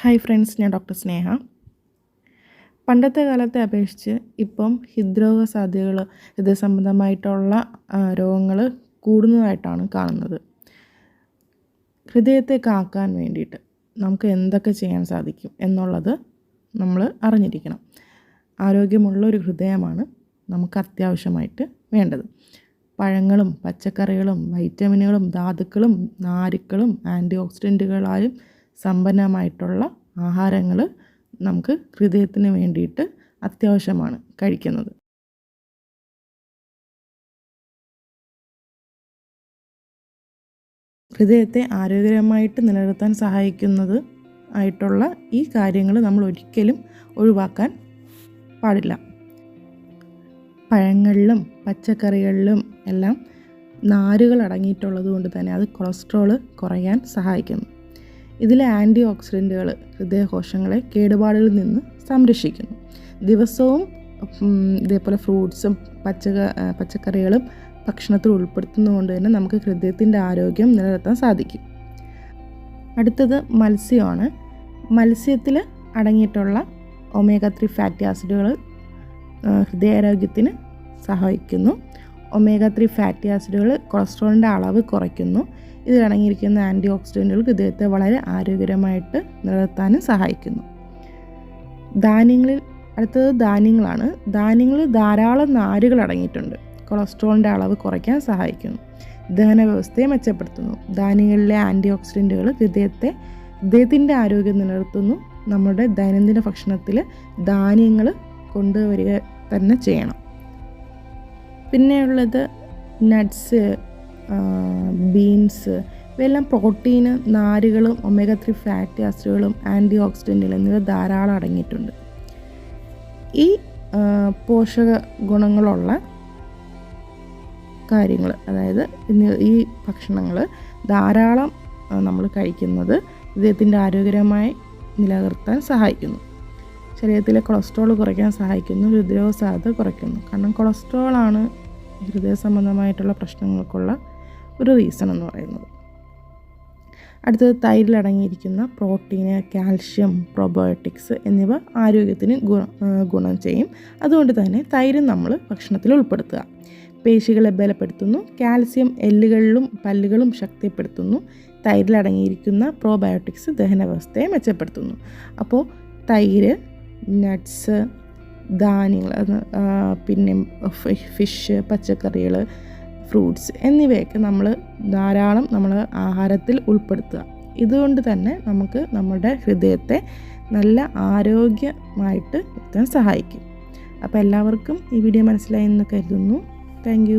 Hi friends ഞാൻ doctor Sneha. പണ്ടത്തെ കാലത്തെ അപേക്ഷിച്ച് ഇപ്പം ഹൃദ്രോഗ സാധ്യതകൾ ഹൃദയ സംബന്ധമായിട്ടുള്ള രോഗങ്ങൾ കൂടുന്നതായിട്ടാണ് കാണുന്നത്. ഹൃദയത്തെ കാക്കാൻ വേണ്ടിയിട്ട് നമുക്ക് എന്തൊക്കെ ചെയ്യാൻ സാധിക്കും എന്നുള്ളത് നമ്മൾ അറിഞ്ഞിരിക്കണം. ആരോഗ്യമുള്ള ഒരു ഹൃദയമാണ് നമുക്ക് അത്യാവശ്യമായിട്ട് വേണ്ടത്. പഴങ്ങളും പച്ചക്കറികളും വൈറ്റമിനുകളും ധാതുക്കളും നാരുക്കളും ആന്റി ഓക്സിഡന്റുകളാലും സമ്പന്നമായിട്ടുള്ള ആഹാരങ്ങൾ നമുക്ക് ഹൃദയത്തിന് വേണ്ടിയിട്ട് അത്യാവശ്യമാണ് കഴിക്കുന്നത്. ഹൃദയത്തെ ആരോഗ്യകരമായിട്ട് നിലനിർത്താൻ സഹായിക്കുന്നത് ആയിട്ടുള്ള ഈ കാര്യങ്ങൾ നമ്മൾ ഒരിക്കലും ഒഴിവാക്കാൻ പാടില്ല. പഴങ്ങളിലും പച്ചക്കറികളിലും എല്ലാം നാരുകൾ അടങ്ങിയിട്ടുള്ളത് കൊണ്ട് തന്നെ അത് കൊളസ്ട്രോൾ കുറയാൻ സഹായിക്കുന്നു. ഇതിലെ ആന്റി ഓക്സിഡന്റുകൾ ഹൃദയകോശങ്ങളെ കേടുപാടുകളിൽ നിന്ന് സംരക്ഷിക്കുന്നു. ദിവസവും ഇതേപോലെ ഫ്രൂട്ട്സും പച്ചക പച്ചക്കറികളും ഭക്ഷണത്തിൽ ഉൾപ്പെടുത്തുന്നതുകൊണ്ട് തന്നെ നമുക്ക് ഹൃദയത്തിന്റെ ആരോഗ്യം നിലനിർത്താൻ സാധിക്കും. അടുത്തത് മത്സ്യമാണ്. മത്സ്യത്തിൽ അടങ്ങിയിട്ടുള്ള ഒമേഗ ത്രീ ഫാറ്റി ആസിഡുകൾ ഹൃദയാരോഗ്യത്തിന് സഹായിക്കുന്നു. ഒമേഗ ത്രീ ഫാറ്റി ആസിഡുകൾ കൊളസ്ട്രോളിന്റെ അളവ് കുറയ്ക്കുന്നു. ഇതിലടങ്ങിയിരിക്കുന്ന ആന്റി ഓക്സിഡന്റുകൾ ഹൃദയത്തെ വളരെ ആരോഗ്യകരമായിട്ട് നിലനിർത്താനും സഹായിക്കുന്നു. ധാന്യങ്ങളിൽ അടുത്തത് ധാന്യങ്ങളാണ്. ധാന്യങ്ങളിൽ ധാരാളം നാരുകൾ അടങ്ങിയിട്ടുണ്ട്. കൊളസ്ട്രോളിന്റെ അളവ് കുറയ്ക്കാൻ സഹായിക്കുന്നു. ദഹന വ്യവസ്ഥയെ മെച്ചപ്പെടുത്തുന്നു. ധാന്യങ്ങളിലെ ആന്റി ഓക്സിഡന്റുകൾ ഹൃദയത്തെ ഹൃദയത്തിന്റെ ആരോഗ്യം നിലനിർത്തുന്നു. നമ്മുടെ ദൈനംദിന ഭക്ഷണത്തിൽ ധാന്യങ്ങൾ കൊണ്ടുവരിക തന്നെ ചെയ്യണം. പിന്നെയുള്ളത് നട്ട്സ് ബീൻസ് ഇവയെല്ലാം പ്രോട്ടീന് നാരുകളും ഒമേഗ ത്രീ ഫാറ്റി ആസിഡുകളും ആന്റി ഓക്സിഡന്റുകൾ എന്നിവ ധാരാളം അടങ്ങിയിട്ടുണ്ട്. ഈ പോഷക ഗുണങ്ങളുള്ള കാര്യങ്ങൾ അതായത് ഈ ഭക്ഷണങ്ങൾ ധാരാളം നമ്മൾ കഴിക്കുന്നത് ഹൃദയത്തിന്റെ ആരോഗ്യകരമായി നിലനിർത്താൻ സഹായിക്കുന്നു. ശരീരത്തിലെ കൊളസ്ട്രോൾ കുറയ്ക്കാൻ സഹായിക്കുന്നു ഹൃദയരോഗ സാധ്യത കുറയ്ക്കുന്നു. കാരണം കൊളസ്ട്രോളാണ് ഹൃദയ സംബന്ധമായിട്ടുള്ള പ്രശ്നങ്ങൾക്കുള്ള ഒരു റീസൺ എന്ന് പറയുന്നത്. അടുത്തത് തൈരിലടങ്ങിയിരിക്കുന്ന പ്രോട്ടീന് കാൽഷ്യം പ്രൊബയോട്ടിക്സ് എന്നിവ ആരോഗ്യത്തിന് ഗുണം ചെയ്യും. അതുകൊണ്ട് തന്നെ തൈര് നമ്മൾ ഭക്ഷണത്തിൽ ഉൾപ്പെടുത്തുക. പേശികളെ ബലപ്പെടുത്തുന്നു കാൽസ്യം എല്ലുകളിലും പല്ലുകളും ശക്തിപ്പെടുത്തുന്നു തൈരിലടങ്ങിയിരിക്കുന്ന പ്രോബയോട്ടിക്സ് ദഹനവ്യവസ്ഥയെ മെച്ചപ്പെടുത്തുന്നു. അപ്പോൾ തൈര് നട്ട്സ് ധാന്യങ്ങൾ പിന്നെ ഫിഷ് പച്ചക്കറികൾ ഫ്രൂട്ട്സ് എന്നിവയൊക്കെ നമ്മൾ ധാരാളം നമ്മൾ ആഹാരത്തിൽ ഉൾപ്പെടുത്തുക. ഇതുകൊണ്ട് തന്നെ നമുക്ക് നമ്മുടെ ഹൃദയത്തെ നല്ല ആരോഗ്യമായിട്ട് എത്താൻ സഹായിക്കും. അപ്പോൾ എല്ലാവർക്കും ഈ വീഡിയോ മനസ്സിലായി എന്ന് കരുതുന്നു. താങ്ക്